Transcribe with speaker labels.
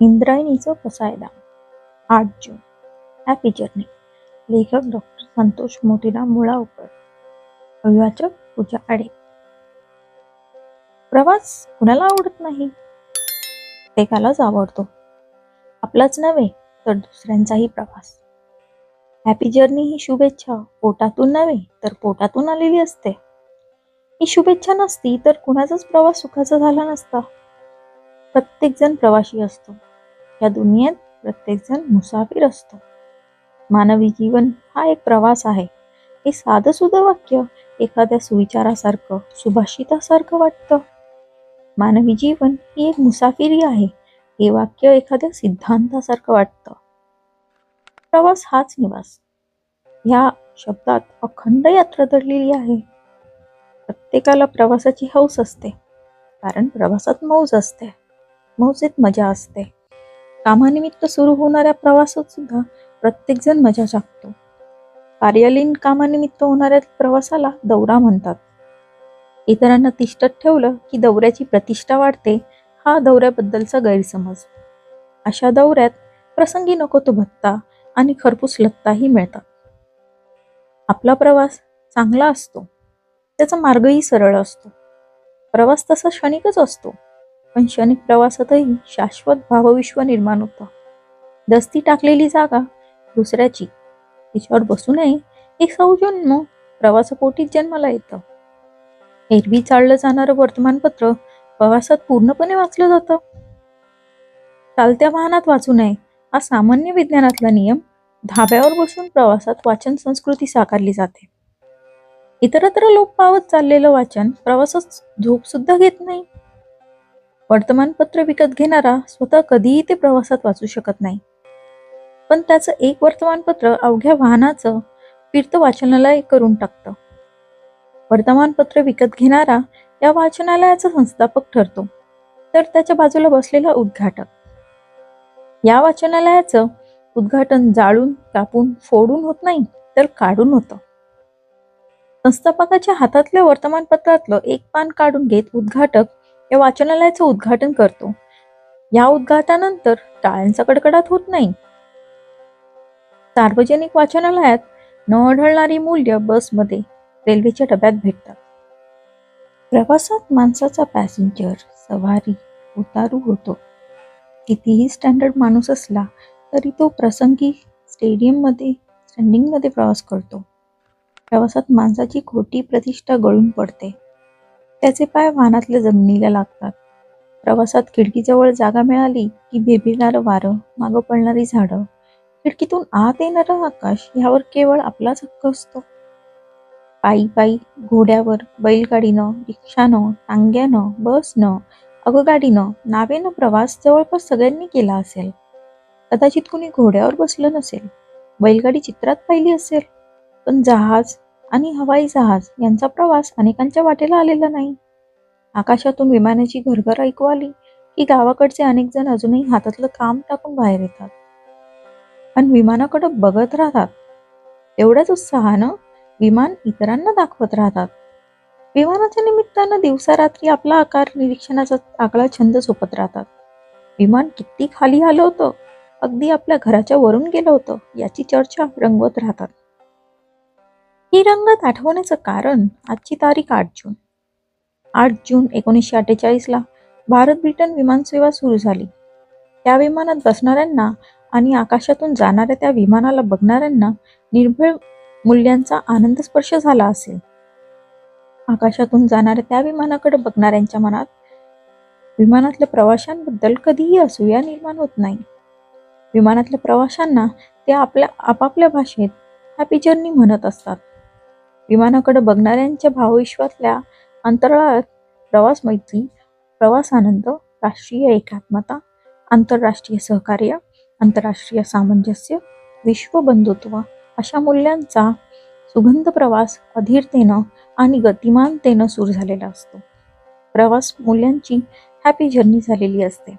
Speaker 1: इंद्रायणीचं पसायदा. आठ जून. हॅपी जर्नी लेखक डॉक्टर संतोष मोतीराम मुळावकर अभिवाचक पूजा आडे. प्रवास कुणाला आवडत नाही? प्रत्येकालाच आवडतो. आपलाच नव्हे तर दुसऱ्यांचाही प्रवास. हॅपी जर्नी ही शुभेच्छा. पोटातून नव्हे तर पोटातून आलेली असते. ही शुभेच्छा नसती तर कुणाचाच प्रवास सुखाचा झाला नसता. प्रत्येकजण प्रवासी असतो. या दुनियेत प्रत्येकजण मुसाफिर असतो. मानवी जीवन हा एक प्रवास आहे. हे साधं सुद्धा वाक्य एखाद्या सुविचारासारखं सुभाषितासारखं वाटतं. मानवी जीवन ही एक मुसाफिरी आहे. हे वाक्य एखाद्या सिद्धांतासारखं वाटतं. प्रवास हाच निवास. ह्या शब्दात अखंड यात्रा दडलेली आहे. प्रत्येकाला प्रवासाची हौस असते. कारण प्रवासात मौज असते. मौजेत मजा असते. कामानिमित्त सुरू होणाऱ्या प्रवासात सुद्धा प्रत्येकजण मजा चाकतो कार्यालयीन कामानिमित्त होणाऱ्या प्रवासाला दौरा म्हणतात. इतरांना तिष्ठत ठेवलं की दौऱ्याची प्रतिष्ठा वाढते हा दौऱ्याबद्दलचा गैरसमज. अशा दौऱ्यात प्रसंगी नको तो भत्ता आणि खरपूस लत्ताही मिळतात. आपला प्रवास चांगला असतो. त्याचा मार्गही सरळ असतो. प्रवास तसा क्षणिकच असतो. पण क्षणिक प्रवासातही शाश्वत भावविश्व निर्माण होतं. दस्ती टाकलेली जागा दुसऱ्याची. तिच्यावर बसू नये एक सौजन्म प्रवासापोटीच जन्माला येतं. एरवी चाललं जाणारं वर्तमानपत्र प्रवासात पूर्णपणे वाचलं जातं. चालत्या वाहनात वाचू नये हा सामान्य विज्ञानातला नियम. धाब्यावर बसून प्रवासात वाचन संस्कृती साकारली जाते. इतरत्र लोप पावत चाललेलं वाचन प्रवासात झोप सुद्धा घेत नाही. वर्तमानपत्र विकत घेणारा स्वतः कधीही ते प्रवासात वाचू शकत नाही. पण त्याचं एक वर्तमानपत्र अवघ्या वाहनाचं फिरतं वाचनालय करून टाकतं. वर्तमानपत्र विकत घेणारा या वाचनालयाचा संस्थापक ठरतो. तर त्याच्या बाजूला बसलेला उद्घाटक. या वाचनालयाचं उद्घाटन जाळून कापून फोडून होत नाही तर काढून होतं. संस्थापकाच्या हातातल्या वर्तमानपत्रातलं एक पान काढून घेत उद्घाटक या वाचनालयाचं उद्घाटन करतो. या उद्घाटनानंतर टाळ्यांचा कडकडाट होत नाही. सार्वजनिक वाचनालयात न आढळणारी मूल्य बसमध्ये रेल्वेच्या डब्यात भेटतात. प्रवासात माणसाचा पॅसेंजर सवारी उतारू होतो. कितीही स्टँडर्ड माणूस असला तरी तो प्रसंगी स्टेडियममध्ये स्टँडिंगमध्ये प्रवास करतो. प्रवासात माणसाची खोटी प्रतिष्ठा गळून पडते. त्याचे पाय वाहनातल्या जमिनीला लागतात. प्रवासात खिडकीजवळ जागा मिळाली की भेबिरणारं वारं मागं पडणारी झाडं. खिडकीतून आत येणारं आकाश यावर केवळ आपलाच हक्क असतो. पायी पायी घोड्यावर बैलगाडीनं रिक्षानं टांग्यानं बसनं अगगाडीनं नावेनं प्रवास जवळपास सगळ्यांनी केला असेल. कदाचित कुणी घोड्यावर बसलं नसेल. बैलगाडी चित्रात पाहिली असेल. पण जहाज आणि हवाई जहाज यांचा प्रवास अनेकांच्या वाटेला आलेला नाही. आकाशातून विमानाची घरघर ऐकू आली की गावाकडचे अनेक जण अजूनही हातातलं काम टाकून बाहेर येतात. पण विमानाकडे बघत राहतात. एवढ्याच उत्साहानं विमान इतरांना दाखवत राहतात. विमानाच्या निमित्तानं दिवसा रात्री आपला आकार निरीक्षणाचा आकडा छंद सोपत राहतात. विमान किती खाली आलं होतं अगदी आपल्या घराच्या वरून गेलं होतं याची चर्चा रंगवत राहतात. ही रंगत आठवण्याचं कारण आजची तारीख आठ जून. आठ जून एकोणीसशे अठ्ठेचाळीसला भारत ब्रिटन विमानसेवा सुरू झाली. त्या विमानात बसणाऱ्यांना आणि आकाशातून जाणाऱ्या त्या विमानाला बघणाऱ्यांना निर्भय मूल्यांचा आनंद स्पर्श झाला असेल. आकाशातून जाणाऱ्या त्या विमानाकडे बघणाऱ्यांच्या मनात विमानातल्या प्रवाशांबद्दल कधीही असूया निर्माण होत नाही. विमानातल्या प्रवाशांना ते आपल्या आपापल्या भाषेत हॅपी जर्नी म्हणत असतात. विमानाकडे बघणाऱ्यांच्या भावविश्वातल्या अंतराळात प्रवास मैत्री प्रवास आनंद राष्ट्रीय एकात्मता आंतरराष्ट्रीय सहकार्य आंतरराष्ट्रीय सामंजस्य विश्व बंधुत्व अशा मूल्यांचा सुगंध प्रवास अधीरतेनं आणि गतिमानतेनं सुरू झालेला असतो. प्रवास मूल्यांची हॅपी जर्नी झालेली असते.